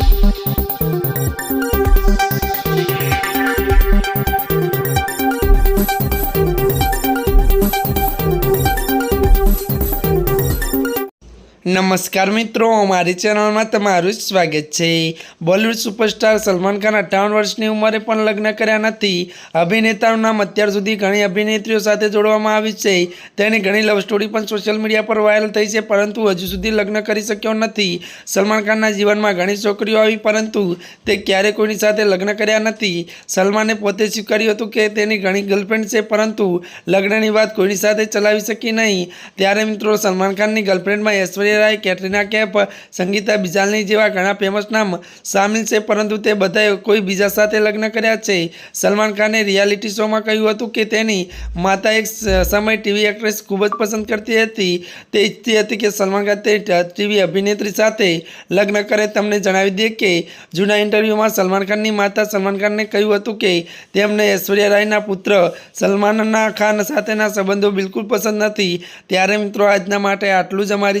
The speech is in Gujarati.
thank you નમસ્કાર મિત્રો અમારી ચેનલમાં તમારું સ્વાગત છે. બોલિવૂડ સુપરસ્ટાર સલમાન ખાન અઠ્ઠાવન વર્ષની ઉંમરે પણ લગ્ન કર્યા નથી. અભિનેતાનું નામ અત્યાર સુધી ઘણી અભિનેત્રીઓ સાથે જોડવામાં આવી છે. તેની ઘણી લવ સ્ટોરી પણ સોશિયલ મીડિયા પર વાયરલ થઈ છે, પરંતુ હજુ સુધી લગ્ન કરી શક્યો નથી. સલમાન ખાનના જીવનમાં ઘણી છોકરીઓ આવી, પરંતુ તે ક્યારે કોઈની સાથે લગ્ન કર્યા નથી. સલમાને પોતે સ્વીકાર્યું હતું કે તેની ઘણી ગર્લફ્રેન્ડ છે, પરંતુ લગ્નની વાત કોઈની સાથે ચલાવી શકી નહીં. ત્યારે મિત્રો, સલમાન ખાનની ગર્લફ્રેન્ડમાં ઐશ્વર્યા રાય કેટરીના કેફ, સંગીતા બિજાલની જેવા ઘણા ફેમસ નામ સામેલ છે, પરંતુ તે બધાએ કોઈ બીજા સાથે લગ્ન કર્યા છે. સલમાન ખાને રિયાલિટી શોમાં કહ્યું હતું કે તેની માતા એક સમય ટીવી એક્ટ્રેસ ખૂબ જ પસંદ કરતી હતી. તે ઈચ્છતી હતી કે સલમાન ખાન તે ટીવી અભિનેત્રી સાથે લગ્ન કરે. તમને જણાવી દે કે જૂના ઇન્ટરવ્યૂમાં સલમાન ખાનની માતા સલમાન ખાનને કહ્યું હતું કે તેમને ઐશ્વર્યા રાયના પુત્ર સલમાનના ખાન સાથેના સંબંધો બિલકુલ પસંદ નથી. ત્યારે મિત્રો, આજના માટે આટલું જ અમારી